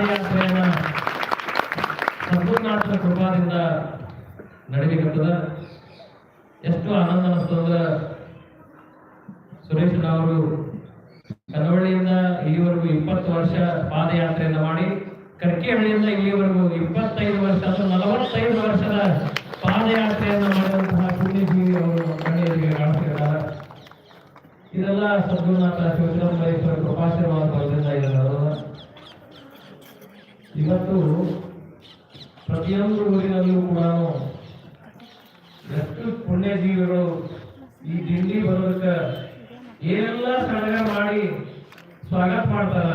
ಪಾದಯಾತ್ರೆಯನ್ನ ಸಂಪೂರ್ಣಾತ್ಮ ಕೃಪಾದಿಂದ ನಡೀಲಿಕ್ಕತ್ತದ ಎಷ್ಟು ಆನಂದ ಅನಿಸ್ತು ಅಂದ್ರೆ ಸುರೇಶ್ ಅವರು ಕನವಳ್ಳಿಯಿಂದ ಇಲ್ಲಿವರೆಗೂ ಇಪ್ಪತ್ತು ವರ್ಷ ಪಾದಯಾತ್ರೆಯನ್ನ ಮಾಡಿ, ಕರ್ಕಿಹಳ್ಳಿಯಿಂದ ಇಲ್ಲಿವರೆಗೂ ಇಪ್ಪತ್ತೈದು ವರ್ಷ ಅಥವಾ ನಲವತ್ತೈದು ವರ್ಷದ ಪಾದಯಾತ್ರೆಯನ್ನ ಮಾಡುವಂತಹ ಪುಣ್ಯಜೀವಿ ಅವರು ಕಣ್ಣೀರಿಗೆ ಕಾಣಿಸ್ತಿದ್ದಾರೆ ಇದೆಲ್ಲ ಸದ್ಗುರುನಾಥ ಶಿವಚಂದ್ರೇಶ್ವರ ಕೃಪಾಶೀರ್ವಾದ ಬಲದಿಂದ ಇದೆ ನಡೆದ ಇವತ್ತು ಪ್ರತಿಯೊಂದು ಊರಿನಲ್ಲೂ ಕೂಡ ಎಷ್ಟು ಪುಣ್ಯಜೀವಿಗಳು ಈ ದಿಂಡಿ ಬರೋದಕ್ಕೆ ಏನೆಲ್ಲ ಸಡಗ ಮಾಡಿ ಸ್ವಾಗತ ಮಾಡ್ತಾರ?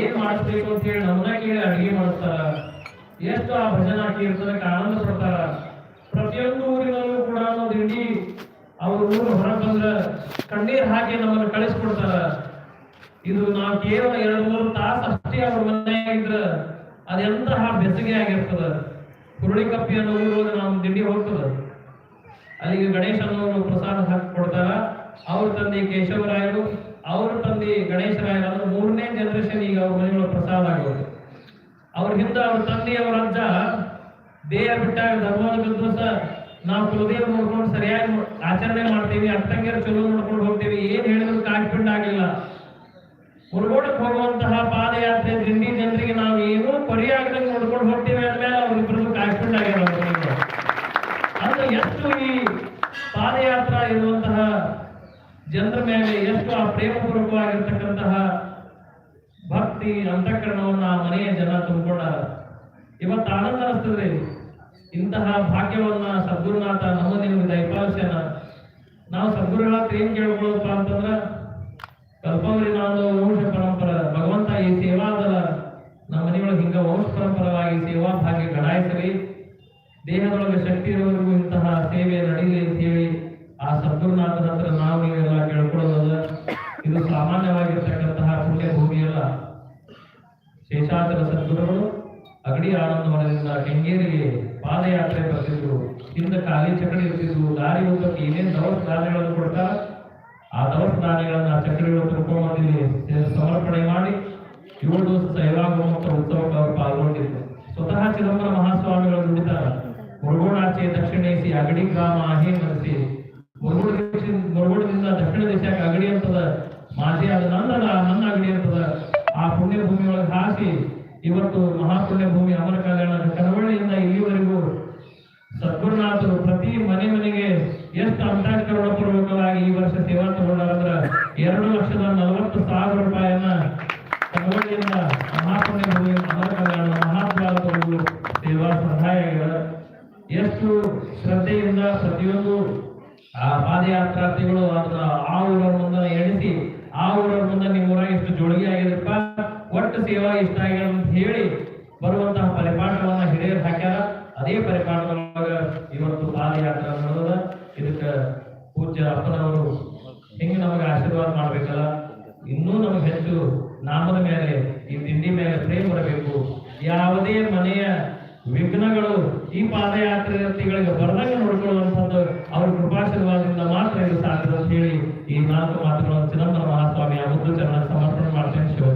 ಏನ್ ಮಾಡಿಸ್ಬೇಕು ಅಂತ ಹೇಳಿ ನಮ್ಮನ್ನ ಕೇಳಿ ಅಡಿಗೆ ಮಾಡ್ತಾರ ಎಷ್ಟು ಆ ಭಜನ ಕೀರ್ತನಕ್ಕೆ ಆನಂದ ಪಡ್ತಾರ? ಪ್ರತಿಯೊಂದು ಊರಿನಲ್ಲೂ ಕೂಡ ದಿಂಡಿ ಅವ್ರ ಊರು ಹೊರಗೆ ಬಂದ್ರ ಕಣ್ಣೀರ್ ಹಾಕಿ ನಮ್ಮನ್ನು ಕಳಿಸ್ಕೊಡ್ತಾರ. ಇದು ನಾವು ಕೇವಲ ಎರಡು ಮೂರು ತಾಸು ಅಷ್ಟೇ ಅವ್ರ ಮನೆಯಾಗಿದ್ರ ಅದೆಂತಹ ಬೆಸಗೆ ಆಗಿರ್ತದ. ಹುರುಳಿಕಪ್ಪಿ ಅನ್ನೋ ಊರು ನಾವು ದಿಂಡಿ ಹೋಗ್ತದ. ಅಲ್ಲಿಗೆ ಗಣೇಶನವರು ಪ್ರಸಾದ ಹಾಕಿ ಕೊಡ್ತಾರ. ಅವ್ರ ತಂದೆ ಕೇಶವರಾಯರು, ಅವ್ರ ತಂದೆ ಗಣೇಶರಾಯರು ಅಂದ್ರೆ ಮೂರನೇ ಜನರೇಷನ್ ಈಗ ಅವ್ರ ಮನೆಗಳ ಪ್ರಸಾದ ಆಗೋದು. ಅವ್ರ ಹಿಂದೆ ಅವ್ರ ತಂದೆ, ಅವ್ರ ಅಜ್ಜ, ದೇಹ ಬಿಟ್ಟಾಗ ಧರ್ಮದ ದಿವಸ ನಾವು ಕುಲದೇವ ನೋಡ್ಕೊಂಡು ಸರಿಯಾಗಿ ಆಚರಣೆ ಮಾಡ್ತೀವಿ ಅರ್ಥಂಗಿರ ಚಲೋ ನೋಡ್ಕೊಂಡು ಹೋಗ್ತೀವಿ, ಏನ್ ಹೇಳಿದ್ರು ಕಾಕ್ಪಿಂಡ್ ಆಗಿಲ್ಲ. ಮುರುಗೋಡಕ್ಕೆ ಹೋಗುವಂತಹ ಪಾದಯಾತ್ರೆ ದಿಂಡಿ ಜನರಿಗೆ ನಾವು ಏನು ಪರಿಯಾಗದ ನೋಡ್ಕೊಂಡು ಹೋಗ್ತೀವಿ ಅಂದ್ಮೇಲೆ ಅವ್ರಿಬ್ರಿಗೂ ಕಾಕ್ಪಿಂಡ್ ಆಗಿರೋದು ಅಂದ್ರೆ ಎಷ್ಟು ಈ ಪಾದಯಾತ್ರಾ ಇರುವಂತಹ ಜನರ ಮೇಲೆ ಎಷ್ಟು ಆ ಪ್ರೇಮಪೂರ್ವಕವಾಗಿರ್ತಕ್ಕಂತಹ ಭಕ್ತಿ, ಅಂತಃಕರಣವನ್ನ ಆ ಮನೆಯ ಜನ ತುಂಬಿಕೊಂಡ ಇವತ್ತು ಆನಂದ ಅನಿಸ್ತದ್ರಿ ಇಂತಹ ಭಾಗ್ಯವನ್ನ ಸದ್ಗುರುನಾಥ ನಮ್ಮ ನಿಮಗೆ ದಯಪಾಲಿಸ್ಯಾನ ನಾವು ಸದ್ಗುರುಗಳ ಏನು ಏನ್ ಕೇಳ್ಕೊಳ್ಳೋದಪ್ಪ ಅಂತಂದ್ರ ಕಲ್ಪವರಿ ನಾವು ವಂಶ ಪರಂಪರ. ಭಗವಂತ ಈ ಸೇವಾದಲ ನಮ್ಮ ಮನೆಯೊಳಗೆ ಹಿಂಗ ವಂಶ ಪರಂಪರವಾಗಿ ಸೇವಾ ಭಾಗ್ಯ ಗಡಾಯಿಸಲಿ. ದೇಹದೊಳಗೆ ಶಕ್ತಿ ಇರೋವರೆಗೂ ಇಂತಹ ಸೇವೆ ನಡೀಲಿ ಅಂತ ಹೇಳಿ ಆ ಸದ್ಗುರುನಾಥನ ಹತ್ರ ನಾವು ನೀವೆಲ್ಲ ಕೇಳ್ಕೊಳ್ಳೋದಲ್ಲ. ಇದು ಸಾಮಾನ್ಯವಾಗಿರ್ತಕ್ಕಂತಹ ಪುಣ್ಯ ಭೂಮಿಯಲ್ಲ ಶೇಷಾಚಲ ಸದ್ಗುರುಗಳು ಅಗಡಿ ಆನಂದವನದಿಂದ ಕೆಂಗೇರಿಗೆ ಪಾದಯಾತ್ರೆ ಬರ್ತಿದ್ರು. ಹಿಂದೆ ಖಾಲಿ ಚಕಡಿ ಇರ್ತಿದ್ವು. ದಾರಿ ಉದ್ದಕ್ಕೆ ಏನೇನು ದವಸ ಧಾನ್ಯಗಳನ್ನು ಕೊಡ್ತಾರ? ಆ ದವಸ ಧಾನ್ಯಗಳನ್ನ ಆ ಚಕ್ರಿಗಳು ತಿಳ್ಕೊಂಬಂದಿಲ್ಲಿ ಸಮರ್ಪಣೆ ಮಾಡಿ ಏಳು ದಿವಸ ಸೇವಾಗೋಮುಖ ಉತ್ಸವಕ್ಕೆ ಅವರು ಪಾಲ್ಗೊಂಡಿದ್ರು ಸ್ವತಃ ಚಿದಂಬರ ಮಹಾಸ್ವಾಮಿಗಳು ನುಡಿತಾರ ಮುರುಗೋಣಾಚೆ ದಕ್ಷಿಣೇಸಿ ಅಗಡಿ ಗ್ರಾಮ ಅಹೇ ಮನಸಿ ಮುರುಗೋಡ ಮುರುಗೋಡದಿಂದ ದಕ್ಷಿಣ ದೇಶಕ್ಕೆ ಅಗಡಿ ಅಂತದ ಮಾಜಿ ಅದು ನಂದದ ನನ್ನ ಅಗಡಿ ಅಂತದ ಆ ಪುಣ್ಯ ಭೂಮಿಯೊಳಗೆ ಹಾಕಿ ಇವತ್ತು ಮಹಾಪುಣ್ಯ ಭೂಮಿ ಅಮರ ಕಲ್ಯಾಣ ಕರವಳ್ಳಿಯಿಂದ ಇಲ್ಲಿವರೆಗೂ ಸದ್ಗುರುನಾಥರು ಪ್ರತಿ ಮನೆ ಮನೆಗೆ ಎಷ್ಟು ಅಂತಾಕ್ಷರಣ ಪೂರ್ವಕವಾಗಿ ಈ ವರ್ಷ ಸೇವಾ ತಗೊಂಡಾರಂದ್ರ ಎರಡು ಲಕ್ಷದ ನಲವತ್ತು ಸಾವಿರ ರೂಪಾಯಿಯನ್ನ ತಗೊಳ್ಳಿಯಿಂದ ಮಹಾಪುಣ್ಯ ಭೂಮಿ ಅಮರ ಕಲ್ಯಾಣ ಮಹಾತ್ಮಾಗಳು ಸೇವಾ ಸಹಾಯಗಳ ಎಷ್ಟು ಶ್ರದ್ಧೆಯಿಂದ ಪ್ರತಿಯೊಂದು, ಆ ಪಾದಯಾತ್ರಾರ್ಥಿಗಳು ಅದನ್ನ ಆ ಊರ ಮುಂದೆ ಎಣಿಸಿ ಆ ಊರ ಮುಂದೆ ನಿಮ್ಮ ಊರಾಗ ಎಷ್ಟು ಜೋಳಿಗೆ ಆಗಿದೆಪ್ಪ ಒಟ್ಟು ಸೇವಾ ಇಷ್ಟ ಆಗ್ಯದ ಅಂತ ಹೇಳಿ ಬರುವಂತಹ ಪರಿಪಾಠವನ್ನ ಹಿರಿಯರು ಹಾಕ್ಯಾರ. ಅದೇ ಪರಿಪಾಠದೊಳಗ ಇವತ್ತು ಪಾದಯಾತ್ರೆ ನಡೆದ ಇದಕ್ಕ ಪೂಜ್ಯ ಅಪ್ಪನವರು ಹೆಂಗೆ ನಮಗೆ ಆಶೀರ್ವಾದ ಮಾಡ್ಬೇಕಲ್ಲ? ಇನ್ನೂ ನಮಗೆ ಹೆಚ್ಚು ನಾಮದ ಮೇಲೆ, ಈ ತಿಂಡಿ ಮೇಲೆ ಪ್ರೇಮ ಬರಬೇಕು ಯಾವುದೇ ಮನೆಯ ವಿಘ್ನಗಳು ಈ ಪಾದಯಾತ್ರೆಗಳಿಗೆ ಬರದಂಗೆ ನೋಡ್ಕೊಳ್ಳುವಂಥದ್ದು ಅವ್ರ ಕೃಪಾಶೀರ್ವಾದದಿಂದ ಮಾತ್ರ ಇದು ಸಾಧ್ಯ ಅಂತ ಹೇಳಿ ಈ ನಾಲ್ಕು ಮಾತುಗಳನ್ನು ಚಿದಂಬರ ಮಹಾಸ್ವಾಮಿ ಆ ಮುದ್ದು ಚರಣ ಸಮರ್ಪಣೆ ಮಾಡ್ತೇನೆ. ಶಿವ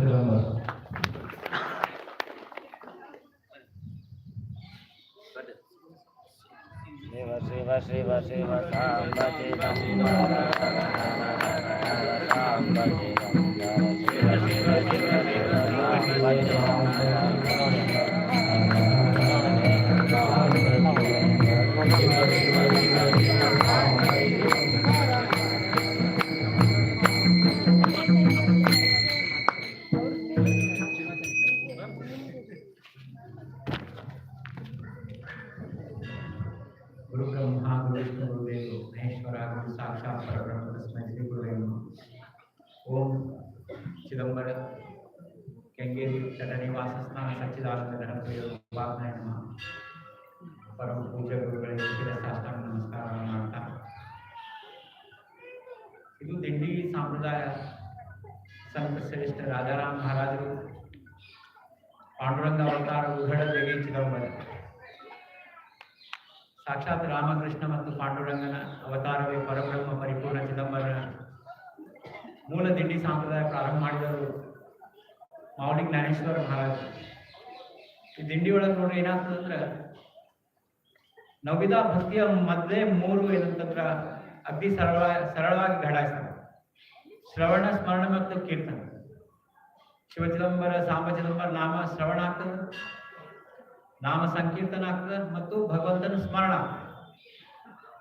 ಚಿದಂಬರ ಶಿವ ಶಿವ ಶಿವ ಶಿವ ಇದು ದಿಂಡಿ ಸಂಪ್ರದಾಯ ಸಂತ ಶ್ರೇಷ್ಠ ರಾಜಾರಾಮ್ ಮಹಾರಾಜರು ಪಾಂಡುರಂಗ ಅವತಾರ ಜಗಿ ಚಿದಂಬರ ಸಾಕ್ಷಾತ್ ರಾಮಕೃಷ್ಣ ಮತ್ತು ಪಾಂಡುರಂಗನ ಅವತಾರವೇ ಪರಬ್ರಹ್ಮ ಪರಿಪೂರ್ಣ ಚಿದಂಬರ ಮೂಲ ದಿಂಡಿ ಸಂಪ್ರದಾಯ ಪ್ರಾರಂಭ ಮಾಡಿದವರು ಮಾವಲಿ ಜ್ಞಾನೇಶ್ವರ ಮಹಾರಾಜ ಈ ದಿಂಡಿ ಒಳಗೆ ನೋಡ್ರಿ ಏನಾಗ್ತದಂದ್ರ ನವಿದ ಭಕ್ತಿಯ ಮೊದಲೇ ಮೂರು ಏನಂತಂದ್ರ ಅಗ್ದಿ ಸರಳ, ಸರಳವಾಗಿ ಘಡಾಯಿಸ್ತಾರೆ ಶ್ರವಣ, ಸ್ಮರಣ ಮತ್ತು ಕೀರ್ತನ. ಶಿವ ಚಿದಂಬರ, ಸಾಂಬ ಚಿದಂಬರ ನಾಮ ಶ್ರವಣ ಆಗ್ತದೆ. ನಾಮ ಸಂಕೀರ್ತನ ಆಗ್ತದೆ ಮತ್ತು ಭಗವಂತನ ಸ್ಮರಣ ಆಗ್ತದೆ.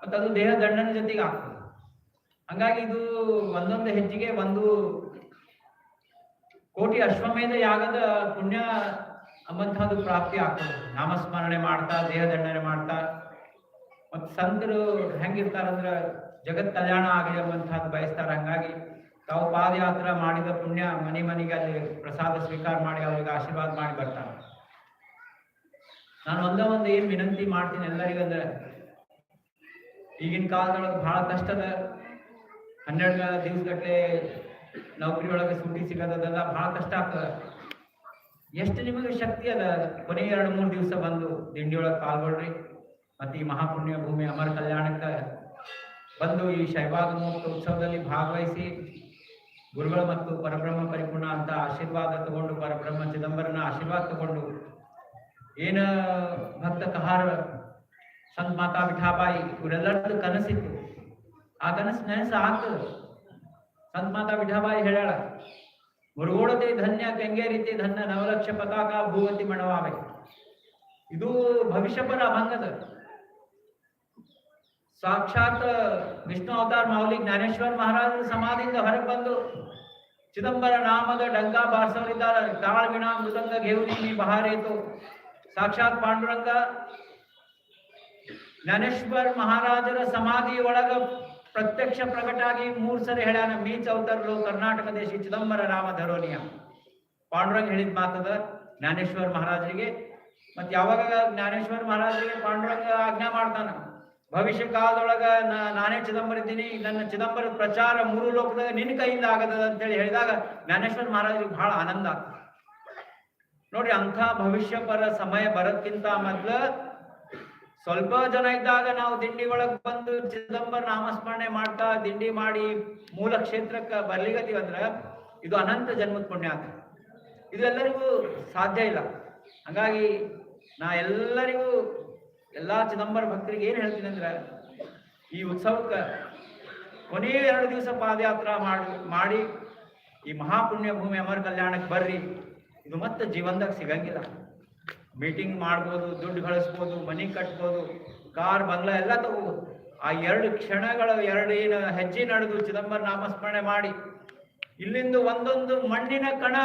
ಮತ್ತು ಅದು ದೇಹ ದಂಡನ ಜೊತೆಗೆ ಆಗ್ತದೆ. ಹಂಗಾಗಿ ಇದು ಒಂದೊಂದು ಹೆಜ್ಜೆಗೆ ಒಂದು ಕೋಟಿ ಅಶ್ವಮೇಧ ಯಾಗದ ಪುಣ್ಯ ಅಂಬಂತಹದ್ದು ಪ್ರಾಪ್ತಿ ಆಗ್ತದೆ. ನಾಮಸ್ಮರಣೆ ಮಾಡ್ತಾ, ದೇಹ ದಂಡನೆ ಮಾಡ್ತಾ, ಮತ್ತು ಸಂತರು ಹೆಂಗಿರ್ತಾರಂದ್ರ ಜಗತ್ ಕಲ್ಯಾಣ ಆಗಲಿ ಎಂಬಂತಹದ್ದು ಬಯಸ್ತಾರೆ. ಹಂಗಾಗಿ ತಾವು ಪಾದಯಾತ್ರೆ ಮಾಡಿದ ಪುಣ್ಯ ಮನೆ ಮನೆಗೆ ಅಲ್ಲಿ ಪ್ರಸಾದ ಸ್ವೀಕಾರ ಮಾಡಿ ಅವ್ರಿಗೆ ಆಶೀರ್ವಾದ ಮಾಡಿ ಬರ್ತಾರೆ. ನಾನು ಒಂದೇ ಒಂದು ಏನ್ ವಿನಂತಿ ಮಾಡ್ತೀನಿ ಎಲ್ಲರಿಗೂ ಅಂದ್ರೆ, ಈಗಿನ ಕಾಲದೊಳಗೆ ಬಹಳ ಕಷ್ಟದ ಹನ್ನೆರಡು ದಿವಸಗಟ್ಟಲೆ ನೌಕರಿ ಒಳಗೆ ಸುಟ್ಟಿ ಸಿಗೋದೆಲ್ಲ ಬಹಳ ಕಷ್ಟ ಆಗ್ತದೆ. ಎಷ್ಟು ನಿಮಗೆ ಶಕ್ತಿ ಅದ? ಕೊನೆ ಎರಡು ಮೂರು ದಿವಸ ಬಂದು ದಿಂಡಿಯೊಳಗೆ ಪಾಲ್ಗೊಳ್ರಿ ಮತ್ತೆ ಈ ಮಹಾಪುಣ್ಯ ಭೂಮಿ ಅಮರ ಕಲ್ಯಾಣಕ್ಕೆ ಬಂದು ಈ ಶೈವಾದ ಮುಕ್ತ ಉತ್ಸವದಲ್ಲಿ ಭಾಗವಹಿಸಿ ಗುರುಗಳು ಮತ್ತು ಪರಬ್ರಹ್ಮ ಪರಿಪೂರ್ಣ ಅಂತ ಆಶೀರ್ವಾದ ತಗೊಂಡು ಪರಬ್ರಹ್ಮ ಚಿದಂಬರನ ಆಶೀರ್ವಾದ ತಗೊಂಡು ಏನ ಭಕ್ತ ಕಹಾರ ಸಂತ ಮಾತಾ ವಿಠಾಬಾಯಿ ಇವರೆಲ್ಲರದ್ದು ಕನಸಿತ್ತು. ಆ ಕನಸು ನೆನಸು ಆಗ್ತದೆ. ಸಂತ ಮಾತಾ ವಿಠಾಬಾಯಿ ಹೇಳ್ಯಾಳ ಮುರುಗೋಡತೆ ಧನ್ಯ ಕೆಂಗೇರಿತೆ ಧನ್ಯ ನವಲಕ್ಷ ಪತಾಕ ಭೂವತಿ ಮಣವಾವೆ. ಇದು ಭವಿಷ್ಯಪರ ಅಭಂಗದ ಸಾಕ್ಷಾತ್ ವಿಷ್ಣು ಅವತಾರ ಮಾವಲಿ ಜ್ಞಾನೇಶ್ವರ ಮಹಾರಾಜರ ಸಮಾಧಿಯಿಂದ ಹೊರಗೆ ಬಂದು ಚಿದಂಬರ ನಾಮದ ಡಂಕ ಬಾರಿಸೋರಿದ್ದಾರೆ ತಾಳ್ವಿಣ ಮೃದಂಗ, ಘೇವುನಿ, ಬಹಾರೇತು, ಸಾಕ್ಷಾತ್ ಪಾಂಡುರಂಗ, ಜ್ಞಾನೇಶ್ವರ ಮಹಾರಾಜರ ಸಮಾಧಿ ಒಳಗ ಪ್ರತ್ಯಕ್ಷ ಪ್ರಕಟಾಗಿ ಮೂರ್ ಸರಿ ಹೇಳ್ಯಾನ ಮೀ ಚೌತರ್ಲು ಕರ್ನಾಟಕ ದೇಶ ಚಿದಂಬರ ರಾಮ ಧರೋನಿಯ. ಪಾಂಡುರಂಗ ಹೇಳಿದ ಮಾತದ ಜ್ಞಾನೇಶ್ವರ ಮಹಾರಾಜರಿಗೆ, ಮತ್ತೆ ಯಾವಾಗ ಜ್ಞಾನೇಶ್ವರ ಮಹಾರಾಜರಿಗೆ ಪಾಂಡುರಂಗ ಆಜ್ಞಾ ಮಾಡ್ತಾನ? ಭವಿಷ್ಯ ಕಾಲದೊಳಗ ನಾನೇ ಚಿದಂಬರ ಇದ್ದೀನಿ. ನನ್ನ ಚಿದಂಬರ ಪ್ರಚಾರ ಮೂರು ಲೋಕದಾಗ ನಿನ್ನ ಕೈಯಿಂದ ಆಗದ ಅಂತೇಳಿ ಹೇಳಿದಾಗ ಜ್ಞಾನೇಶ್ವರ ಮಹಾರಾಜರಿಗೆ ಬಹಳ ಆನಂದ ಆಗ್ತದೆ. ನೋಡ್ರಿ, ಅಂಥ ಭವಿಷ್ಯ ಪರ ಸಮಯ ಬರೋದ್ಕಿಂತ ಮೊದ್ಲು ಸ್ವಲ್ಪ ಜನ ಇದ್ದಾಗ ನಾವು ದಿಂಡಿ ಒಳಗ್ ಬಂದು ಚಿದಂಬರ ನಾಮಸ್ಮರಣೆ ಮಾಡ್ತಾ ದಿಂಡಿ ಮಾಡಿ ಮೂಲ ಕ್ಷೇತ್ರಕ್ಕೆ ಬರ್ಲಿಗತ್ತೀವಿ ಅಂದ್ರ ಇದು ಅನಂತ ಜನ್ಮದ ಪುಣ್ಯ ಆಗ್ತದೆ. ಇದು ಎಲ್ಲರಿಗೂ ಸಾಧ್ಯ ಇಲ್ಲ. ಹಂಗಾಗಿ ನಾ ಎಲ್ಲರಿಗೂ ಎಲ್ಲಾ ಚಿದಂಬರ ಭಕ್ತರಿಗೆ ಏನ್ ಹೇಳ್ತೀನಿ ಅಂದ್ರ, ಈ ಉತ್ಸವಕ್ಕೆ ಕೊನೆಯ ಎರಡು ದಿವಸ ಪಾದಯಾತ್ರ ಮಾಡಿ ಮಾಡಿ ಈ ಮಹಾಪುಣ್ಯ ಭೂಮಿ ಅಮರ ಕಲ್ಯಾಣಕ್ಕೆ ಬರ್ರಿ. ಇದು ಮತ್ತೆ ಜೀವನದಾಗ ಸಿಗಂಗಿಲ್ಲ. ಮೀಟಿಂಗ್ ಮಾಡ್ಬೋದು, ದುಡ್ಡು ಗಳಿಸ್ಬೋದು, ಮನಿ ಕಟ್ಬೋದು, ಕಾರ್, ಬಂಗ್ಲಾ ಎಲ್ಲ ತಗೋಬೋದು. ಆ ಎರಡು ಕ್ಷಣಗಳ, ಎರಡು ಏನು ಹೆಜ್ಜೆ ನಡೆದು ಚಿದಂಬರ ನಾಮಸ್ಮರಣೆ ಮಾಡಿ, ಇಲ್ಲಿಂದ ಒಂದೊಂದು ಮಣ್ಣಿನ ಕಣ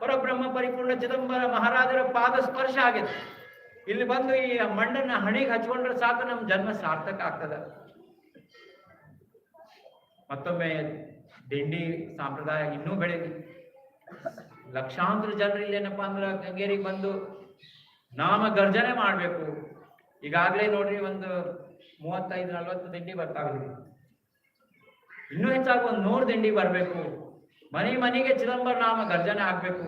ಪರಬ್ರಹ್ಮ ಪರಿಪೂರ್ಣ ಚಿದಂಬರ ಮಹಾರಾಜರ ಪಾದ ಸ್ಪರ್ಶ ಆಗಿದೆ ಇಲ್ಲಿ ಬಂದು ಈ ಮಣ್ಣನ್ನ ಹಣೆಗೆ ಹಚ್ಕೊಂಡ್ರೆ ಸಾಕು ನಮ್ಮ ಜನ್ಮ ಸಾರ್ಥಕ ಆಗ್ತದ. ಮತ್ತೊಮ್ಮೆ ದಿಂಡಿ ಸಂಪ್ರದಾಯ ಇನ್ನೂ ಬೆಳೀಲಿ. ಲಕ್ಷಾಂತರ ಜನರು ಇಲ್ಲೇನಪ್ಪಾ ಅಂದ್ರೆ ಗಂಗೇರಿಗೆ ಬಂದು ನಾಮ ಗರ್ಜನೆ ಮಾಡ್ಬೇಕು. ಈಗಾಗಲೇ ನೋಡ್ರಿ ಒಂದು ಮೂವತ್ತೈದು, ನಲ್ವತ್ತು ದಿಂಡಿ ಬರ್ತಾವ್ರಿ. ಇನ್ನೂ ಹೆಚ್ಚಾಗಿ ಒಂದು ನೂರು ದಿಂಡಿ ಬರಬೇಕು. ಮನೆ ಮನೆಗೆ ಚಿದಂಬರ ನಾಮ ಗರ್ಜನೆ ಆಗ್ಬೇಕು.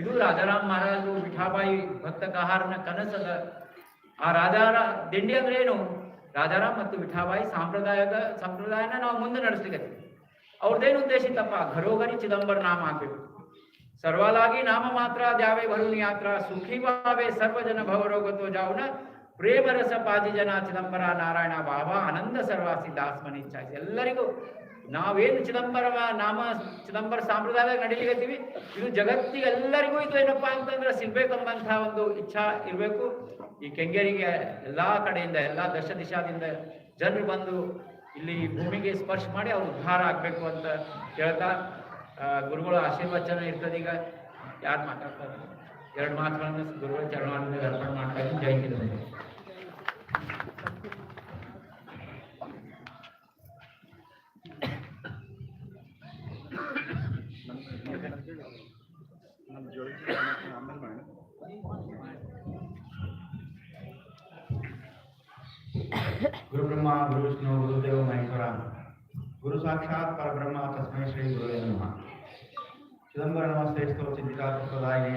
ಇದು ರಾಜಾರಾಮ್ ಮಹಾರಾಜರು ವಿಠಾಬಾಯಿ ಭಕ್ತ ಕಹಾರನ ಕನಸದ ಆ ರಾಧಾರಾ ದಿಂಡಿ ಅಂದ್ರೆ ಏನು? ರಾಜಾರಾಮ್ ಮತ್ತು ವಿಠಾಬಾಯಿ ಸಾಂಪ್ರದಾಯದ ಸಂಪ್ರದಾಯನ ನಾವು ಮುಂದೆ ನಡೆಸ್ಲಿಕ್ಕೆ ಅವ್ರದ್ದೇನು ಉದ್ದೇಶ ಇತ್ತಪ್ಪ? ಘರೋಘರಿ ಚಿದಂಬರ ನಾಮ ಆಗ್ಬೇಕು ಸರ್ವಾಲಾಗಿ ನಾಮ ಮಾತ್ರ ದ್ಯಾವೆ ಭರುನಿ ಯಾತ್ರ ಸುಖಿ ಭಾವೆ ಸರ್ವಜನ ಭವರೋಗತ್ವ ಜಾವುನ ಪ್ರೇಮ ಪಾದಿಜನ ಜನ ಚಿದಂಬರ ನಾರಾಯಣ ಬಾಬಾ ಆನಂದ ಸರ್ವಾಸಿ ದಾಸ್ಮನಿ ಇಚ್ಛಾಯಿಸಿ ಎಲ್ಲರಿಗೂ ನಾವೇನು ಚಿದಂಬರ ನಾಮ ಚಿದಂಬರ ಸಾಂಪ್ರದಾಯ ನಡೀಲಿಕತ್ತೀವಿ. ಇದು ಜಗತ್ತಿಗೆಲ್ಲರಿಗೂ ಇದು ಏನಪ್ಪ ಅಂತಂದ್ರೆ ಸಿಗ್ಬೇಕಂಬಂತಹ ಒಂದು ಇಚ್ಛಾ ಇರಬೇಕು. ಈ ಕೆಂಗೇರಿಗೆ ಎಲ್ಲಾ ಕಡೆಯಿಂದ, ಎಲ್ಲಾ ದಶ ದಿಶಾದಿಂದ ಜನರು ಬಂದು ಇಲ್ಲಿ ಭೂಮಿಗೆ ಸ್ಪರ್ಶ ಮಾಡಿ ಅವ್ರು ಉದ್ಧಾರ ಆಗ್ಬೇಕು ಅಂತ ಹೇಳ್ತಾ ಗುರುಗಳ ಆಶೀರ್ವಚನ ಇರ್ತದೆ ಈಗ. ಯಾರು ಮಾತಾಡ್ತಾರೆ? ಎರಡು ಮಾತುಗಳನ್ನು ಗುರುಗಳ ಚರಣವನ್ನು ಅರ್ಪಣೆ ಮಾಡ್ತಾ ಜೈ. ಗುರು ಬ್ರಹ್ಮ ಗುರು ವಿಷ್ಣು ಗುರುದೇವ ಮಹೇಶ್ವರ ಗುರು ಸಾಕ್ಷಾತ್ ಪರಬ್ರಹ್ಮ ತಸ್ಮೈ ಶ್ರೀ ಗುರುವೇ ನಮಃ ಚಿದಂಬರ ನಮಸ್ತೇಸ್ತೋ ಚಿಂತಿಕಾ ತತ್ವದಾಯಿನಿ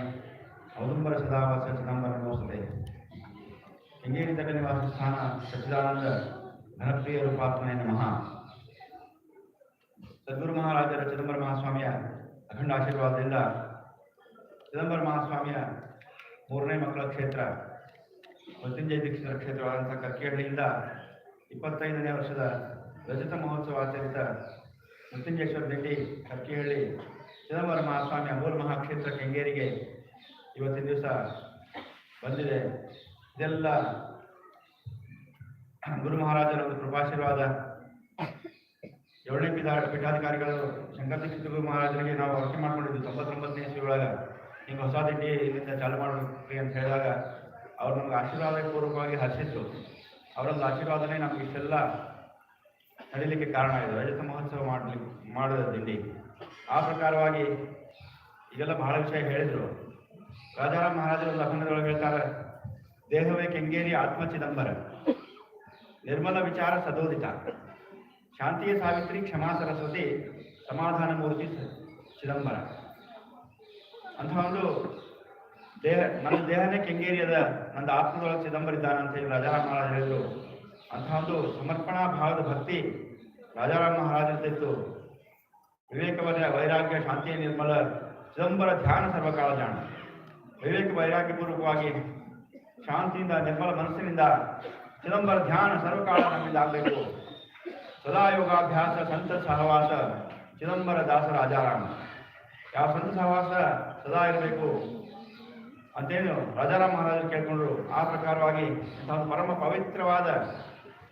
ಔದುಂಬರ ಸದಾವಾಸ ಚಿದಂಬರ ನಮೋಸ್ತತೆ ಶೃಂಗೇರಿ ತಗ ನಿವಾಸ ಸ್ಥಾನ ಸಚ್ಚಿದಾನಂದ ಘನಪ್ರಿಯ ರೂಪಾತ್ಮನೇ ನಮಃ ಸದ್ಗುರು ಮಹಾರಾಜರ ಚಿದಂಬರ ಮಹಾಸ್ವಾಮಿಯ ಅಖಂಡ ಆಶೀರ್ವಾದದಿಂದ ಚಿದಂಬರ ಮಹಾಸ್ವಾಮಿಯ ಮೂರನೇ ಮಕ್ಕಳ ಕ್ಷೇತ್ರ ಮೃತ್ಯುಂಜಯ ದೀಕ್ಷಿತರ ಕ್ಷೇತ್ರವಾದಂಥ ಕರ್ಕಿಹಳ್ಳಿಯಿಂದ ಇಪ್ಪತ್ತೈದನೇ ವರ್ಷದ ರಜತ ಮಹೋತ್ಸವ ಆಚರಿತ ಮೃತ್ಯುಂಜೇಶ್ವರ ದಿಂಡಿ ಕರ್ಕಿಹಳ್ಳಿ ಚಿದಂಬರ ಮಹಾಸ್ವಾಮಿಯ ಮೂಲ ಮಹಾಕ್ಷೇತ್ರ ಕೆಂಗೇರಿಗೆ ಇವತ್ತಿನ ದಿವಸ ಬಂದಿದೆ ಇದೆಲ್ಲ ಗುರು ಮಹಾರಾಜರ ಒಂದು ಕೃಪಾಶೀರ್ವಾದ. ಏಳನೇ ಪೀಠ ಪೀಠಾಧಿಕಾರಿಗಳು ಶಂಕರ ದೀಕ್ಷಿತ ಗುರು ಮಹಾರಾಜರಿಗೆ ನಾವು ಅರ್ಚನೆ ಮಾಡ್ಕೊಂಡಿದ್ವಿ ತೊಂಬತ್ತೊಂಬತ್ತನೇ ಇಸ್ವಿ ಒಳಗೆ ಹಿಂಗೆ ಹೊಸ ತಿಂಡಿ ಇಲ್ಲಿಂದ ಚಾಲು ಮಾಡಿ ಅಂತ ಹೇಳಿದಾಗ ಅವ್ರು ನಮ್ಗೆ ಆಶೀರ್ವಾದ ಪೂರ್ವಕವಾಗಿ ಹರಿಸಿತ್ತು ಅವರೊಂದು ಆಶೀರ್ವಾದನೇ ನಮ್ಗೆ ಇಷ್ಟೆಲ್ಲ ನಡೀಲಿಕ್ಕೆ ಕಾರಣ ಇದೆ. ರಜತ ಮಹೋತ್ಸವ ಮಾಡ್ಲಿಕ್ಕೆ ಮಾಡಿದ ದಿಂಡಿ ಆ ಪ್ರಕಾರವಾಗಿ ಇದೆಲ್ಲ ಬಹಳ ವಿಷಯ ಹೇಳಿದರು. ರಾಜಾರಾಮ್ ಮಹಾರಾಜರು ಲಖನದೊಳಗೆ ಹೇಳ್ತಾರೆ ದೇಹವೇ ಕೆಂಗೇರಿ ಆತ್ಮ ಚಿದಂಬರ. ನಿರ್ಮಲ ವಿಚಾರ ಸದೋದಿತ. ಶಾಂತಿಯ ಸಾವಿತ್ರಿ ಕ್ಷಮಾ ಸರಸ್ವತಿ ಸಮಾಧಾನ ಮೂರ್ತಿ ಚಿದಂಬರ. ಅಂತ ಒಂದು ದೇಹ, ನನ್ನ ದೇಹನೇ ಕೆಂಗೇರಿ ಅದ ನನ್ನ ಆತ್ಮದೊಳಗೆ ಚಿದಂಬರ ಇದ್ದಾನೆ ಅಂತ ಹೇಳಿ ರಾಜಾರಾಮ್ ಮಹಾರಾಜ ಹೇಳಿದ್ರು. ಅಂತಹ ಒಂದು ಸಮರ್ಪಣಾ ಭಾವದ ಭಕ್ತಿ ರಾಜಾರಾಮ್ ಮಹಾರಾಜರದ್ದು ವಿವೇಕವರ ವೈರಾಗ್ಯ ಶಾಂತಿಯ ನಿರ್ಮಲ ಚಿದಂಬರ ಧ್ಯಾನ ಸರ್ವಕಾಲ ಜಾಣ ವಿವೇಕ ವೈರಾಗ್ಯಪೂರ್ವಕವಾಗಿ ಶಾಂತಿಯಿಂದ, ನಿರ್ಮಲ ಮನಸ್ಸಿನಿಂದ ಚಿದಂಬರ ಧ್ಯಾನ ಸರ್ವಕಾಲ ನಮ್ಮಿಂದ ಆಗಬೇಕು ಸದಾ ಯೋಗಾಭ್ಯಾಸ ಸಂತ ಸಹವಾಸ ಚಿದಂಬರ ದಾಸ ರಾಜಾರಾಮ. ಯಾವ ಸಂತ ಸಹವಾಸ ಸದಾ ಇರಬೇಕು. ಅಂತೇನು ರಾಜಾರಾಮ ಮಹಾರಾಜರು ಕೇಳ್ಕೊಂಡ್ರು, ಆ ಪ್ರಕಾರವಾಗಿ ಒಂದು ಪರಮ ಪವಿತ್ರವಾದ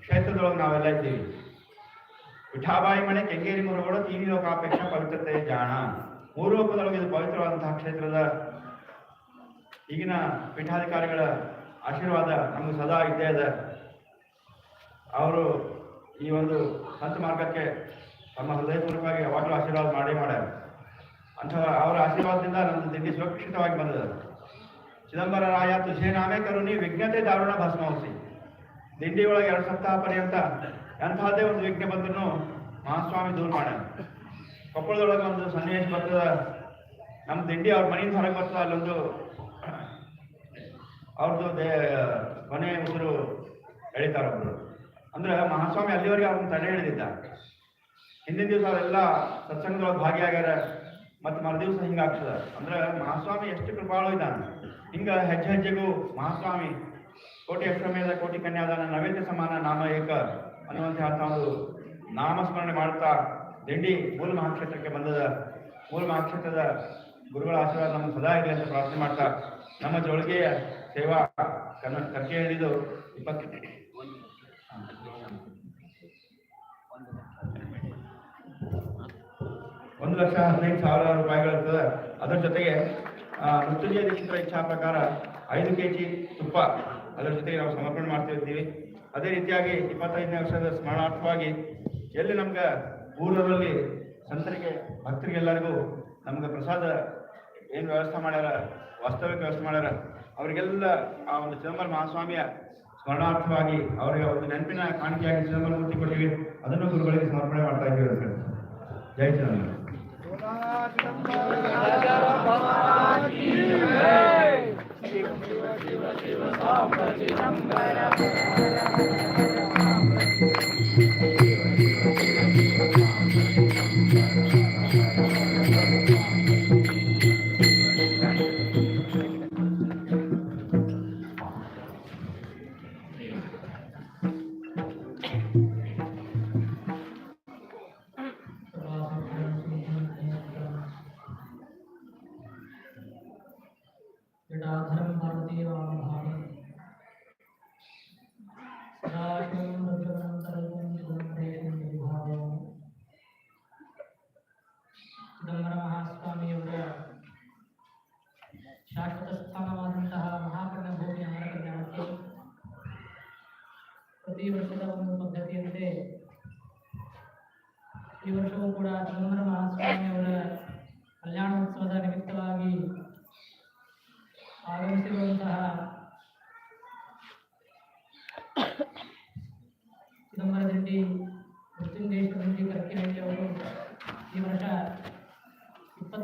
ಕ್ಷೇತ್ರದೊಳಗೆ ನಾವೆಲ್ಲ ಇದ್ದೀವಿ. ವಿಠಾಬಾಯಿ ಮನೆ, ಕೆಂಗೇರಿ ಮುರುಗೋಡು ತೀನಿ ಲೋಕಾಪೇಕ್ಷ ಪವಿತ್ರತೆ ಜಾಣ. ಮೂರು ಲೋಕದೊಳಗೆ ಇದು ಪವಿತ್ರವಾದಂತಹ ಕ್ಷೇತ್ರದ ಈಗಿನ ಪೀಠಾಧಿಕಾರಿಗಳ ಆಶೀರ್ವಾದ ನಮಗೆ ಸದಾ ಇದ್ದೇ ಇದೆ. ಅವರು ಈ ಒಂದು ಸಂತ ಮಾರ್ಗಕ್ಕೆ ತಮ್ಮ ಹೃದಯಪೂರ್ವಕವಾಗಿ ಯಾವಾಗಲೂ ಆಶೀರ್ವಾದ ಮಾಡೇ ಮಾಡ್ಯಾರ ಅಂತಹ ಅವರ ಆಶೀರ್ವಾದದಿಂದ ನಮ್ಮ ದಿಂಡಿ ಸುರಕ್ಷಿತವಾಗಿ ಬಂದಿದೆ. ಚಿದಂಬರ ರಾಯ ತುಷೇ ನಾಮೇ ಕರುಣಿ, ವಿಘ್ನತೆ ದಾರುಣ ಭಸ್ಮವಸಿ. ದಿಂಡಿ ಒಳಗೆ ಎರಡು ಸಪ್ತಾಹ ಪರ್ಯಂತ ಎಂಥದ್ದೇ ಒಂದು ವಿಘ್ನ ಬಂದ್ರೂ ಮಹಾಸ್ವಾಮಿ ದೂರ ಮಾಡ್ಯಾರ ಕೊಪ್ಪಳದೊಳಗೆ ಒಂದು ಸನ್ನಿವೇಶ ಬರ್ತದ. ನಮ್ಮ ದಿಂಡಿ ಅವ್ರ ಮನೆಯಿಂದ ಹೊರಗೆ ಬರ್ತದ, ಅಲ್ಲೊಂದು ಅವ್ರದ್ದು ದೇ, ಕೊನೆ ಉಸಿರು ಎಳಿತಾರ ಒಬ್ರು. ಅಂದ್ರೆ ಮಹಾಸ್ವಾಮಿ ಅಲ್ಲಿವರೆಗೆ ಅವ್ರನ್ನ ತಡೆ ಹಿಡಿದಿದ್ದ. ಹಿಂದಿನ ದಿವಸ ಅವರೆಲ್ಲ ಸತ್ಸಂಗದೊಳಗೆ ಭಾಗಿಯಾಗ್ಯಾರ, ಮತ್ತು ಮರುದಿವಸ ಹಿಂಗಾಗ್ತದ ಅಂದ್ರೆ ಮಹಾಸ್ವಾಮಿ ಎಷ್ಟು ಕೃಪಾಳು ಇದ್ದಾನೆ. ಹಿಂಗ ಹೆಜ್ಜೆ ಹೆಜ್ಜೆಗೂ ಮಹಾಸ್ವಾಮಿ ಕೋಟಿ ಅಶ್ವಮೇಧ ಕೋಟಿ ಕನ್ಯಾದಾನ ನವೀನ ಸಮಾನ, ನಾಮ ಏಕ ಅನ್ನುವಂತಹ ಒಂದು ನಾಮಸ್ಮರಣೆ ಮಾಡ್ತಾ ದಿಂಡಿ ಮೂಲ ಮಹಾಕ್ಷೇತ್ರಕ್ಕೆ ಬಂದದ. ಮೂಲ ಮಹಾಕ್ಷೇತ್ರದ ಗುರುಗಳ ಆಶೀರ್ವಾದ ನಮ್ಗೆ ಸದಾ ಇರಲಿ ಅಂತ ಪ್ರಾರ್ಥನೆ ಮಾಡ್ತಾ ನಮ್ಮ ಜೋಳಿಗೆಯ ಸೇವಾ, ಕನ ಕಥೆ ಹೇಳಿದ್ದು ಇಪ್ಪತ್ತು. ಒಂದು ಲಕ್ಷ ಹದಿನೈದು ಸಾವಿರ ರೂಪಾಯಿಗಳಿರ್ತದೆ ಅದರ ಜೊತೆಗೆ ಮೃತ್ಯುಜಯ ದೀಕ್ಷಿತರ ಇಚ್ಛಾ ಪ್ರಕಾರ ಐದು ಕೆ ಜಿ ತುಪ್ಪ ಅದರ ಜೊತೆಗೆ ನಾವು ಸಮರ್ಪಣೆ ಮಾಡ್ತಿರ್ತೀವಿ ಅದೇ ರೀತಿಯಾಗಿ ಇಪ್ಪತ್ತೈದನೇ ವರ್ಷದ ಸ್ಮರಣಾರ್ಥವಾಗಿ ಎಲ್ಲಿ ನಮ್ಗೆ ಊರರಲ್ಲಿ ಸಂತರಿಗೆ ಭಕ್ತರಿಗೆಲ್ಲರಿಗೂ ನಮ್ಗೆ ಪ್ರಸಾದ ಏನು ವ್ಯವಸ್ಥೆ ಮಾಡ್ಯಾರ ವಾಸ್ತವಿಕ ವ್ಯವಸ್ಥೆ ಮಾಡ್ಯಾರ ಅವರಿಗೆಲ್ಲ ಆ ಒಂದು ಚಿದಂಬರ ಮಹಾಸ್ವಾಮಿಯ ಸ್ಮರಣಾರ್ಥವಾಗಿ ಅವರಿಗೆ ಒಂದು ನೆನಪಿನ ಕಾಣಿಕೆಯಾಗಿ ಚಿದಂಬರ ಮೂರ್ತಿ ಕೊಟ್ಟಿವೆ ಅದನ್ನು ಗುರುಗಳಿಗೆ ಸಮರ್ಪಣೆ ಮಾಡ್ತಾ ಇದ್ದೇವೆ ಜೈ ಚಿದಂಬರ ಶಿವ ಶಿವ ಶಿವ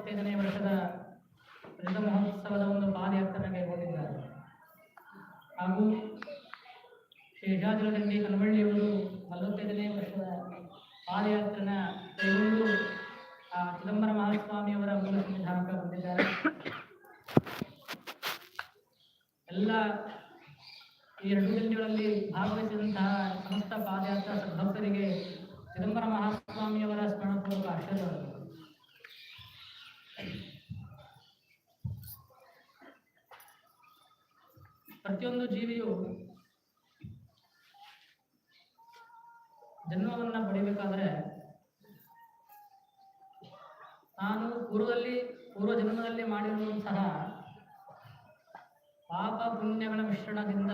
ಇಪ್ಪತ್ತೈದನೇ ವರ್ಷದ ರಜತ ಮಹೋತ್ಸವದ ಒಂದು ಪಾದಯಾತ್ರೆ ಕೈಗೊಂಡಿದ್ದಾರೆ ಹಾಗೂ ಶೇಷಾಚಲದಲ್ಲಿ ರೆಡ್ಡಿ ಕಲಬಳ್ಳಿಯವರು ನಲವತ್ತೈದನೇ ವರ್ಷದ ಪಾದಯಾತ್ರೆನ ಕೈಗೊಂಡು ಚಿದಂಬರ ಮಹಾಸ್ವಾಮಿಯವರ ಮೂಲ ಸಂವಿಧಾನಕ್ಕೆ ಬಂದಿದ್ದಾರೆ. ಎಲ್ಲ ಈ ಎರಡು ದಿನಗಳಲ್ಲಿ ಭಾಗವಹಿಸಿದಂತಹ ಸಮಸ್ತ ಪಾದಯಾತ್ರಾ ಸದ್ಭಕ್ತರಿಗೆ ಚಿದಂಬರ ಮಹಾಸ್ವಾಮಿಯವರ ಸ್ಮರಣಪೂರ್ವಕ ಆಶೀರ್ವಾದಗಳು ಪ್ರತಿಯೊಂದು ಜೀವಿಯು ಜನ್ಮವನ್ನು ಪಡಿಬೇಕಾದ್ರೆ ನಾನು ಪೂರ್ವದಲ್ಲಿ, ಪೂರ್ವ ಜನ್ಮದಲ್ಲಿ ಮಾಡಿರುವಂತಹ ಪಾಪ ಪುಣ್ಯಗಳ ಮಿಶ್ರಣದಿಂದ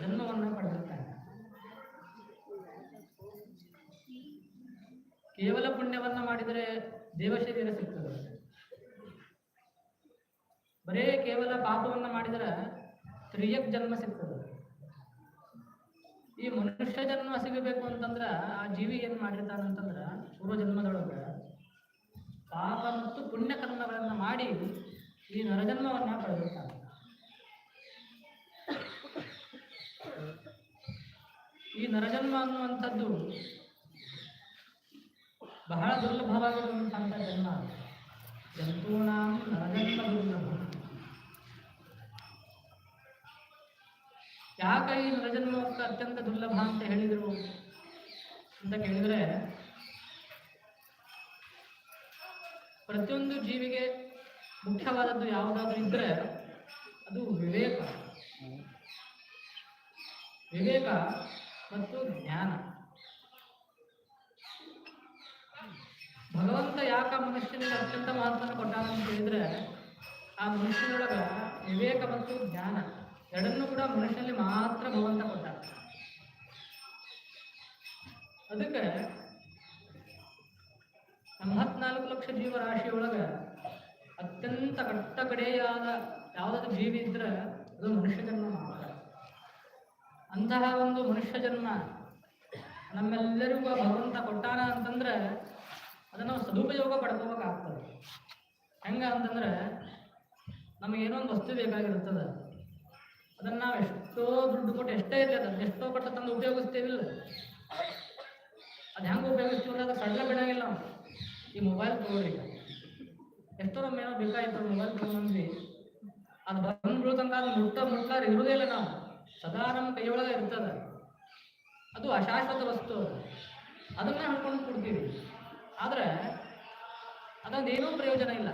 ಜನ್ಮವನ್ನು ಪಡೆದಿರ್ತಾನೆ ಕೇವಲ ಪುಣ್ಯವನ್ನ ಮಾಡಿದರೆ ದೇವಶರೀರ ಸಿಗ್ತದೆ. ಬರೇ ಕೇವಲ ಪಾಪವನ್ನ ಮಾಡಿದರೆ ತ್ರಿಯಕ್ ಜನ್ಮ ಸಿಗ್ತದೆ. ಈ ಮನುಷ್ಯ ಜನ್ಮ ಸಿಗಬೇಕು ಅಂತಂದ್ರ ಆ ಜೀವಿ ಏನ್ ಮಾಡಿರ್ತಾನಂತಂದ್ರ ಪೂರ್ವ ಜನ್ಮದೊಳಗ ಪಾಪ ಮತ್ತು ಪುಣ್ಯ ಕರ್ಮಗಳನ್ನ ಮಾಡಿ ಈ ನರಜನ್ಮವನ್ನ ಪಡೆದಿರ್ತಾನೆ ಈ ನರಜನ್ಮ ಅನ್ನುವಂಥದ್ದು ಬಹಳ ದುರ್ಲಭವಾಗಿರುವಂತಹ ಜನ್ಮ. ಜಂತೂನಾಂ ನರಜನ್ಮ ದುರ್ಲಭ. ಯಾಕೆ ಈ ನರಜನ್ಮಕ್ಕೆ ಅತ್ಯಂತ ದುರ್ಲಭ ಅಂತ ಹೇಳಿದರು ಅಂತ ಕೇಳಿದ್ರೆ, ಪ್ರತಿಯೊಂದು ಜೀವಿಗೆ ಮುಖ್ಯವಾದದ್ದು ಯಾವುದಾದ್ರೂ ಇದ್ರೆ ಅದು ವಿವೇಕ. ವಿವೇಕ ಮತ್ತು ಜ್ಞಾನ. ಭಗವಂತ ಯಾಕ ಮನುಷ್ಯನಿಗೆ ಅತ್ಯಂತ ಮಹತ್ವನ ಕೊಟ್ಟಾನ ಅಂತ ಹೇಳಿದ್ರೆ, ಆ ಮನುಷ್ಯನೊಳಗ ವಿವೇಕ ಮತ್ತು ಜ್ಞಾನ. ಎರಡನ್ನೂ ಕೂಡ ಮನುಷ್ಯನಲ್ಲಿ ಮಾತ್ರ ಭಗವಂತ ಕೊಟ್ಟ ಅದಕ್ಕೆ ಎಂಬತ್ನಾಲ್ಕು ಲಕ್ಷ ಜೀವರಾಶಿಯೊಳಗ ಅತ್ಯಂತ ಕಟ್ಟ ಕಡೆಯಾದ ಯಾವುದಾದ್ರು ಜೀವಿ ಇದ್ರೆ ಅದು ಮನುಷ್ಯ ಜನ್ಮ ಮಾತ್ರ. ಅಂತಹ ಒಂದು ಮನುಷ್ಯ ಜನ್ಮ ನಮ್ಮೆಲ್ಲರಿಗೂ ಭಗವಂತ ಕೊಟ್ಟಾನ ಅಂತಂದ್ರೆ ಅದನ್ನು ಸದುಪಯೋಗ ಪಡ್ಕೋಬೇಕಾಗ್ತದೆ. ಹೆಂಗ ಅಂತಂದ್ರೆ ನಮಗೇನೋ ಒಂದು ವಸ್ತು ಬೇಕಾಗಿರ್ತದೆ. ಅದನ್ನ ನಾವು ಎಷ್ಟೋ ದುಡ್ಡು ಕೊಟ್ಟು ಎಷ್ಟೇ ಇರಲಿ ಅದನ್ನ ಎಷ್ಟೋ ಕೊಟ್ಟು ತಂದು ಉಪಯೋಗಿಸ್ತೇವಿಲ್ಲ. ಅದು ಹೆಂಗೆ ಉಪಯೋಗಿಸ್ತೀವಿ ಅಂದ್ರೆ ಅದು ಸಣ್ಣ ಬಿಡಂಗಿಲ್ಲ ನಾವು ಈ ಮೊಬೈಲ್ ತಗೊಳ್ರಿ ಎಷ್ಟೋ ಏನೋ ಬೇಕಾಗಿತ್ತು ಮೊಬೈಲ್ ತಗೊಂಡ್ಬಂದ್ವಿ. ಅದು ಬಂದು ತನಕ ಅದು ಮುಟ್ಟ ಮುಟ್ಟಾರ ಇರುವುದೇ ಇಲ್ಲ ನಾವು. ಸದಾ ನಮ್ಮ ಕೈಯೊಳಗೆ ಇರ್ತದೆ. ಅದು ಅಶಾಶ್ವತ ವಸ್ತು ಅದು. ಅದನ್ನ ಹಿಡ್ಕೊಂಡು ಕೊಡ್ತೀವಿ. ಆದರೆ ಅದೊಂದು ಏನೂ ಪ್ರಯೋಜನ ಇಲ್ಲ.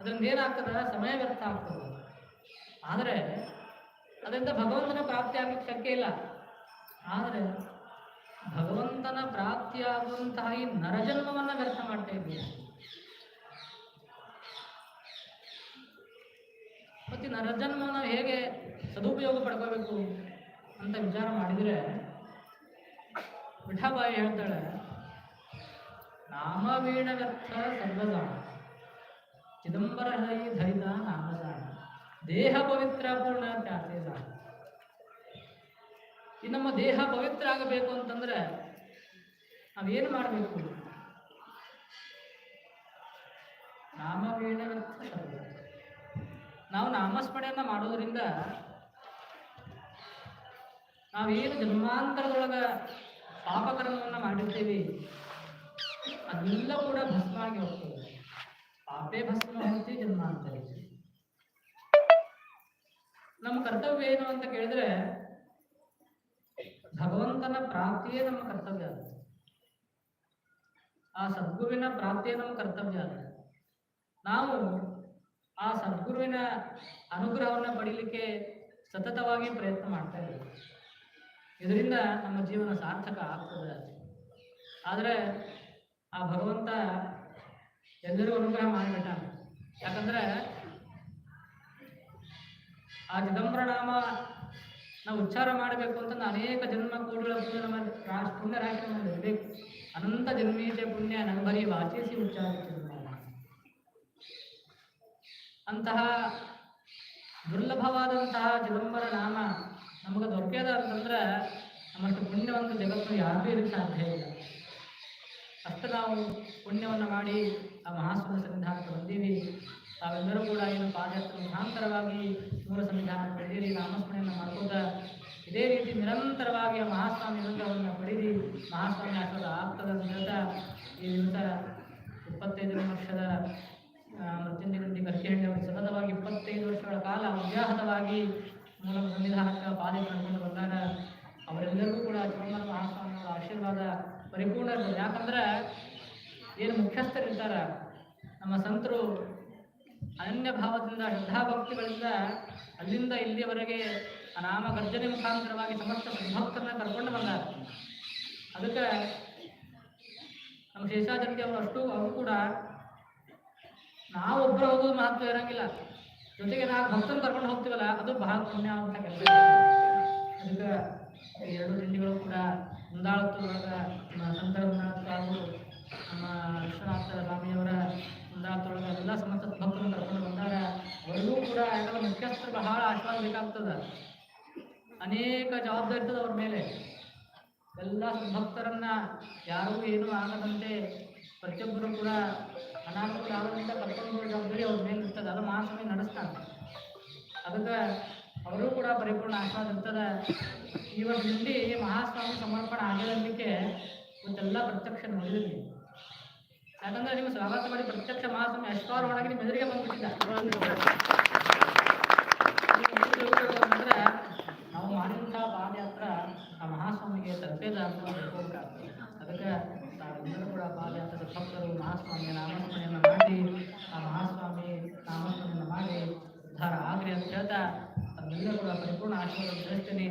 ಅದರಿಂದ ಏನಾಗ್ತದೆ ಸಮಯ ವ್ಯರ್ಥ ಆಗ್ತದೆ. ಆದರೆ ಅದರಿಂದ ಭಗವಂತನ ಪ್ರಾಪ್ತಿ ಆಗ್ಲಿಕ್ಕೆ ಶಕ್ಯ ಇಲ್ಲ. ಆದರೆ ಭಗವಂತನ ಪ್ರಾಪ್ತಿಯಾಗುವಂತಹ ಈ ನರಜನ್ಮವನ್ನ ವ್ಯರ್ಥ ಮಾಡ್ತಾ ಇದ್ದೀವಿ ಮತ್ತೆ ನರಜನ್ಮವನ್ನು ನರಜನ್ಮ ಹೇಗೆ ಸದುಪಯೋಗ ಪಡ್ಕೋಬೇಕು ಅಂತ ವಿಚಾರ ಮಾಡಿದರೆ ವಿಠಾಬಾಯಿ ಹೇಳ್ತಾಳೆ ನಾಮವೀಣ ವ್ಯರ್ಥ ಸರ್ವದಾನ ಚಿದಂಬರ ಹೈ ಧರಿತ ನಾಮದಾನ ದೇಹ ಪವಿತ್ರ ಪೂರ್ಣ ಅಂತ ದಾನ ಈ ನಮ್ಮ ದೇಹ ಪವಿತ್ರ ಆಗಬೇಕು ಅಂತಂದ್ರೆ ನಾವೇನು ಮಾಡಬೇಕು? ನಾಮವೀಣ ನಾವು ನಾಮಸ್ಮರಣೆಯನ್ನ ಮಾಡೋದ್ರಿಂದ ನಾವೇನು ಜನ್ಮಾಂತರದೊಳಗ ಪಾಪಕರ್ಮವನ್ನು ಮಾಡಿರ್ತೀವಿ, ಅದೆಲ್ಲ ಕೂಡ ಭಸ್ಮ ಆಗಿ ಹೋಗ್ತದೆ. ಪಾಪೇ ಭಸ್ಮ ಹೋಗ್ತೀವಿ ಜನ್ಮಾಂತರ ನಮ್ಮ ಕರ್ತವ್ಯ ಏನು ಅಂತ ಕೇಳಿದ್ರೆ, ಭಗವಂತನ ಪ್ರಾಪ್ತಿಯೇ ನಮ್ಮ ಕರ್ತವ್ಯ ಅದು. ಆ ಸದ್ಗುರುವಿನ ಪ್ರಾಪ್ತಿಯೇ ನಮ್ಮ ಕರ್ತವ್ಯ ಅದು. ನಾವು ಆ ಸದ್ಗುರುವಿನ ಅನುಗ್ರಹವನ್ನು ಪಡೀಲಿಕ್ಕೆ ಸತತವಾಗಿ ಪ್ರಯತ್ನ ಮಾಡ್ತಾ ಇದ್ದೀವಿ. ಇದರಿಂದ ನಮ್ಮ ಜೀವನ ಸಾರ್ಥಕ ಆಗ್ತದೆ ಆದರೆ ಆ ಭಗವಂತ ಎಲ್ಲರಿಗೂ ಅನುಗ್ರಹ ಮಾಡಿಬಿಟ್ಟ ಯಾಕಂದ್ರೆ ಆ ಚಿದಂಬರ ನಾಮ ನಾವು ಉಚ್ಚಾರ ಮಾಡಬೇಕು ಅಂತ ಅನೇಕ ಜನ್ಮ ಕೋಟಿಗಳ ಪುಣ್ಯ ನಮ್ಮ ರಾಶಿ ಪುಣ್ಯ ರಾಶಿ ಇರಬೇಕು. ಅನಂತ ಜನ್ಮೀಚ ಪುಣ್ಯ ನಂಬರಿ ವಾಚಿಸಿ ಉಚ್ಚಾರ ಅಂತಹ ದುರ್ಲಭವಾದಂತಹ ಚಿದಂಬರ ನಾಮ ನಮಗೆ ದೊರಕ್ಯದ ಅಂತಂದ್ರೆ ನಮ್ಮಷ್ಟು ಪುಣ್ಯವಂತ ಜಗತ್ತು ಯಾರಿಗೂ ಇರಕ್ಕೆ ಸಾಧ್ಯ ಇಲ್ಲ. ಅಷ್ಟು ನಾವು ಪುಣ್ಯವನ್ನು ಮಾಡಿ ಆ ಮಹಾಸ್ವಾಮಿ ಸನ್ನಿಧಾನಕ್ಕೆ ಬಂದೀವಿ. ತಾವೆಲ್ಲರೂ ಕೂಡ ಏನು ಪಾದಯಾತ್ರೆ ಮುಖಾಂತರವಾಗಿ ಮೂಲ ಸಂವಿಧಾನ ಪಡೆದಿರಿ ನಾಮಸ್ಮರಣೆಯನ್ನು ಮಾಡ್ಕೋತಾ ಇದೇ ರೀತಿ ನಿರಂತರವಾಗಿ ಆ ಮಹಾಸ್ವಾಮಿ ಅನುಗ್ರಹವನ್ನು ಪಡೆದಿ ಮಹಾಸ್ವಾಮಿ ಆಶೀರ್ವಾದ ಅಂತ ಹೇಳ್ತಾ ಈ ದಿವಸ ಇಪ್ಪತ್ತೈದನೇ ವರ್ಷದ ಆ, ಮೃತ್ಯುಂಜಯ ರೆಡ್ಡಿ ಕರ್ಕಿಹಳ್ಳಿ ಅವರು ಸತತವಾಗಿ ಇಪ್ಪತ್ತೈದು ವರ್ಷಗಳ ಕಾಲ ಅವ್ಯಾಹತವಾಗಿ ಮೂಲ ಸಂವಿಧಾನಕ್ಕೆ ಪಾದಿ ಮಾಡಿಕೊಂಡು ಬಂದಾಗ ಅವರೆಲ್ಲರಿಗೂ ಕೂಡ ಚಿದಂಬರ ಮಹಾಸ್ವಾಮಿ ಅವರ ಆಶೀರ್ವಾದ ಪರಿಪೂರ್ಣ ಯಾಕಂದ್ರೆ ಏನು ಮುಖ್ಯಸ್ಥರಿರ್ತಾರ ನಮ್ಮ ಸಂತರು ಅನನ್ಯ ಭಾವದಿಂದ ಶ್ರದ್ಧಾಭಕ್ತಿಗಳಿಂದ ಅಲ್ಲಿಂದ ಇಲ್ಲಿಯವರೆಗೆ ಆ ಗರ್ಜನೆ ಮುಖಾಂತರವಾಗಿ ಸಮಸ್ತ ಸದ್ಭಕ್ತರನ್ನ ಕರ್ಕೊಂಡು ಬಂದಾರ. ಅದಕ್ಕೆ ನಮ್ಮ ಶೇಷಾಚಾರ್ಯ ಅವರು ಅಷ್ಟು, ಅವರು ಕೂಡ ನಾವು ಒಬ್ಬರು ಹೋಗೋದು ಮಹತ್ವ ಇರಂಗಿಲ್ಲ. ಜೊತೆಗೆ ನಾವು ಭಕ್ತನ ಕರ್ಕೊಂಡು ಹೋಗ್ತೀವಲ್ಲ, ಅದು ಬಹಳ ಪುಣ್ಯ ಅಂತ ಕೆಲಸ ಅದಕ್ಕೆ ಎರಡು ತಿಂಡಿಗಳು ಕೂಡ ಮುಂದಾಳತ್ವ ಹಾಗೂ ನಮ್ಮ ವಿಶ್ವನಾಥ ಸ್ವಾಮಿಯವರ ಮುಂದಾಳತ್ತೊಳಗ ಎಲ್ಲ ಸಮಸ್ತ ಭಕ್ತರನ್ನು ಕರ್ಕೊಂಡು ಬಂದಾರ ಅವರಿಗೂ ಕೂಡ ಯಾಕಂದ್ರೆ ಮುಖ್ಯಸ್ಥರು ಬಹಳ ಆಶೀರ್ವಾದ ಬೇಕಾಗ್ತದ. ಅನೇಕ ಜವಾಬ್ದಾರಿ ಇರ್ತದೆ ಅವ್ರ ಮೇಲೆ. ಎಲ್ಲ ಭಕ್ತರನ್ನ ಯಾರೂ ಏನೂ ಆಗದಂತೆ ಪ್ರತಿಯೊಬ್ಬರು ಕೂಡ ಅನಾನುಕೂಲ ಆಗದಂತ ಕರ್ಕೊಂಡು ಜವಾಬ್ದಾರಿ ಅವ್ರ ಮೇಲೆ ಇರ್ತದೆ. ಅದು ಮಹಾಸ್ವಾಮಿ ನಡೆಸ್ತಾನೆ. ಅದಕ್ಕೆ ಅವರು ಕೂಡ ಪರಿಪೂರ್ಣ ಆಶೀರ್ವಾದ ಇರ್ತದೆ. ಈ ಮಹಾಸ್ವಾಮಿ ಸಮರ್ಪಣೆ ಆಗಿರೋದಕ್ಕೆ ಇವತ್ತೆಲ್ಲ ಪ್ರತ್ಯಕ್ಷ ನೋಡಿದ್ರಿ ಯಾಕಂದ್ರೆ ನಿಮ್ಮ ಸ್ವಾಗತ ಮಾಡಿ ಪ್ರತ್ಯಕ್ಷ ಮಹಾಸ್ವಾಮಿ ಅಷ್ಟವಾರು ಒಳಗೆ ನಿಮ್ಮ ಎದುರಿಗೆ ಬಂದ್ಬಿಟ್ಟಿದ್ದ. ಅಂದ್ರೆ ನಾವು ಮಾಡಿದಂತಹ ಪಾದಯಾತ್ರ ಆ ಮಹಾಸ್ವಾಮಿಗೆ ತಪ್ಪೇದ ಅಂತ ಅದಕ್ಕೆ ತಾವೆಲ್ಲರೂ ಕೂಡ ಪಾದಯಾತ್ರದ ಭಕ್ತರು ಮಹಾಸ್ವಾಮಿಯ ನಾಮಸ್ಮರಣೆಯನ್ನು ಮಾಡಿ, ಆ ಮಹಾಸ್ವಾಮಿ ನಾಮಸ್ಮರಣೆಯನ್ನು ಮಾಡಿ ಉದ್ಧಾರ ಆಗ್ರಿ ಅಂತ ಹೇಳ್ತಾ ತಮ್ಮೆಲ್ಲರೂ ಕೂಡ ಪರಿಪೂರ್ಣ ಆಶೀರ್ವಾದ ತಿಳಿಸ್ತೀನಿ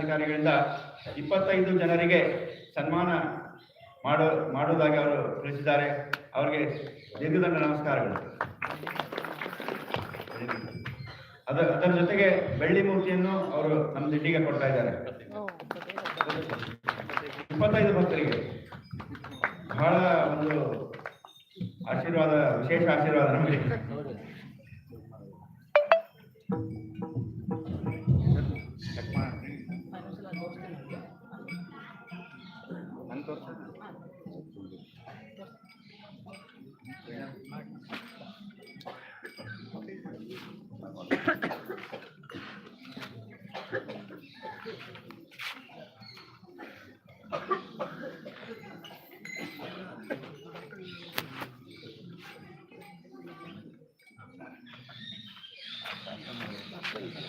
ಕೆಂಗೇರಿ ಪೀಠಾಧಿಕಾರಿಗಳಿಂದ ಇಪ್ಪತ್ತೈದು ಜನರಿಗೆ ಸನ್ಮಾನ ಮಾಡೋ, ಮಾಡುವುದಾಗಿ ಅವರು ತಿಳಿಸಿದ್ದಾರೆ. ಅವರಿಗೆ ದೀರ್ಘದಂಡ ನಮಸ್ಕಾರಗಳು. ಅದರ ಅದರ ಜೊತೆಗೆ ಬೆಳ್ಳಿ ಮೂರ್ತಿಯನ್ನು ಅವರು ನಮ್ಮ ದಿಟ್ಟಿಗೆ ಕೊಡ್ತಾ ಇದ್ದಾರೆ. ಇಪ್ಪತ್ತೈದು ಭಕ್ತರಿಗೆ ಬಹಳ ಒಂದು ಆಶೀರ್ವಾದ, ವಿಶೇಷ ಆಶೀರ್ವಾದ ನಮಗೆ.